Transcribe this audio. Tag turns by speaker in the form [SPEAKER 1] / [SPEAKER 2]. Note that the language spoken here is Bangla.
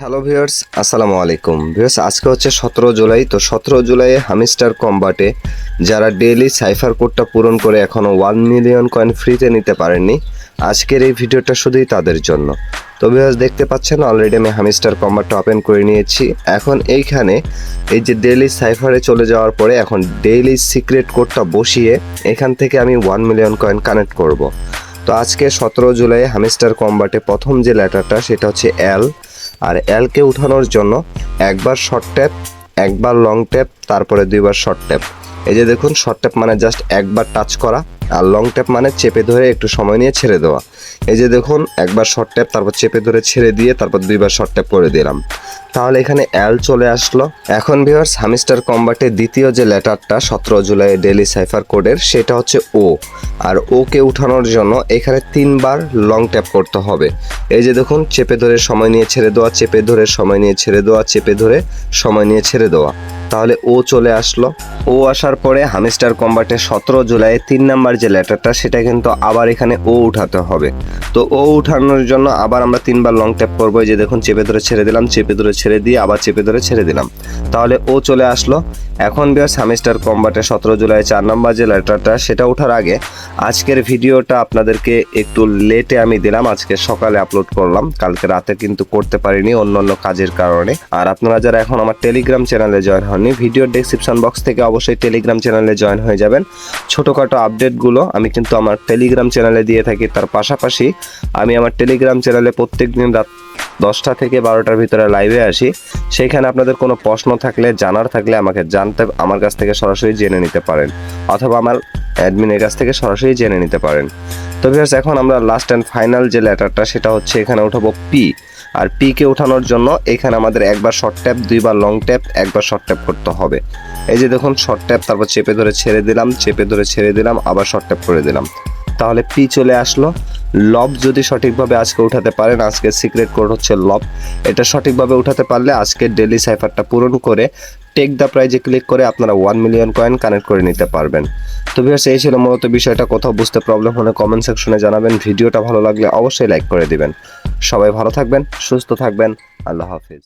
[SPEAKER 1] হ্যালো ভিউয়ার্স আসসালামু আলাইকুম ভিউয়ার্স আজকে হচ্ছে সতেরো জুলাই। তো সতেরো জুলাইয়ে হামিস্টার কম্বাটে যারা ডেইলি সাইফার কোডটা পূরণ করে এখনও ওয়ান মিলিয়ন কয়েন ফ্রিতে নিতে পারেননি, আজকের এই ভিডিওটা শুধুই তাদের জন্য। তো ভিউয়ার্স দেখতে পাচ্ছেন অলরেডি আমি হামিস্টার কম্বাটটা ওপেন করে নিয়েছি। এখন এইখানে এই যে ডেইলি সাইফারে চলে যাওয়ার পরে এখন ডেইলি সিক্রেট কোডটা বসিয়ে এখান থেকে আমি ওয়ান মিলিয়ন কয়েন কানেক্ট করব। তো আজকে সতেরো জুলাই হামিস্টার কম্বাটে প্রথম যে লেটারটা সেটা হচ্ছে এল আর এলকে উঠানোর জন্য একবার শর্ট ট্যাপ একবার লং ট্যাপ তারপরে দুইবার শর্ট ট্যাপ এই যে দেখুন শর্ট ট্যাপ মানে জাস্ট একবার টাচ করা। আর লং ট্যাপ মানে চেপে ধরে একটু সময় নিয়ে ছেড়ে দেওয়া। এই যে দেখুন, একবার শর্ট ট্যাপ তারপর চেপে ধরে ছেড়ে দিয়ে তারপর দুইবার শর্ট ট্যাপ করে দিলাম। তাহলে এখানে এল চলে আসলো। এখন ভিউয়ার্স হামিস্টার কম্বাটের দ্বিতীয় যে লেটারটা, সতেরো জুলাই ডেলি সাইফার কোডের সেটা হচ্ছে ও আর ওকে উঠানোর জন্য এখানে তিনবার লং ট্যাপ করতে হবে। এই যে দেখুন, চেপে ধরে সময় নিয়ে ছেড়ে দেওয়া, চেপে ধরে সময় নিয়ে ছেড়ে দেওয়া, চেপে ধরে সময় নিয়ে ছেড়ে দেওয়া। তাহলে ও চলে আসলো। ও আসার পরে হামিস্টার কম্বাটে সতেরো জুলাই তিন নাম্বার যে লেটারটা, সেটা কিন্তু আবার এখানে ও উঠাতে হবে। তো ও উঠানোর জন্য আবার আমরা তিনবার লং ট্যাপ করব। যে দেখুন, চেপে ধরে ছেড়ে দিলাম, চেপে ধরে ছেড়ে দিয়ে আবার চেপে ধরে ছেড়ে দিলাম। তাহলে ও চলে আসলো। এখন বিয়ার হামিস্টার কম্বাটে সতেরো জুলাই চার নাম্বার যে লেটারটা, সেটা ওঠার আগে আজকের ভিডিওটা আপনাদেরকে একটু লেটে আমি দিলাম। আজকে সকালে আপলোড করলাম। কালকে রাতে কিন্তু করতে পারিনি অন্য অন্য কাজের কারণে। আর আপনারা যারা এখন আমার টেলিগ্রাম চ্যানেলে জয়েন হননি ভিডিওর ডেসক্রিপশন বক্স থেকে অবশ্যই টেলিগ্রাম চ্যানেলে জয়েন হয়ে যাবেন। ছোটোখাটো আপডেটগুলো আমি কিন্তু আমার টেলিগ্রাম চ্যানেলে দিয়ে থাকি। তার পাশাপাশি আমি আমার টেলিগ্রাম চ্যানেলে প্রত্যেক দিন রাত দশটা থেকে বারোটার ভিতরে লাইভে আসি। সেইখানে আপনাদের কোনো প্রশ্ন থাকলে, জানার থাকলে আমাকে জানতে, আমার কাছ থেকে সরাসরি জেনে নিতে পারেন। অথবা আমার অ্যাডমিনের কাছ থেকে সরাসরি জেনে নিতে পারেন। তো ভিউয়ার্স এখন আমরা লাস্ট অ্যান্ড ফাইনাল যে লেটারটা, সেটা হচ্ছে এখানে উঠাবো পি আর পি কে ওঠানোর জন্য এখানে আমাদের একবার শর্ট ট্যাপ দুইবার লং ট্যাপ একবার শর্ট ট্যাপ করতে হবে। এই যে দেখুন শর্ট ট্যাপ তারপর চেপে ধরে ছেড়ে দিলাম, চেপে ধরে ছেড়ে দিলাম, আবার শর্ট ট্যাপ করে দিলাম। তাহলে পি চলে আসলো। লব যদি সঠিকভাবে আজকে উঠাতে পারেন, আজকে সিক্রেট কোড হচ্ছে লব এটা সঠিকভাবে উঠাতে পারলে আজকে ডেলি সাইফারটা পূরণ করে টেক দ্য প্রাইজে ক্লিক করে আপনারা ওয়ান মিলিয়ন কয়েন কানেক্ট করে নিতে পারবেন। তো ভিউয়ার্স এই ছিল মূলত বিষয়টা। কোথাও বুঝতে প্রবলেম হলে কমেন্ট সেকশনে জানাবেন। ভিডিওটা ভালো লাগলে অবশ্যই লাইক করে দিবেন। সবাই ভালো থাকবেন, সুস্থ থাকবেন। আল্লাহ হাফিজ।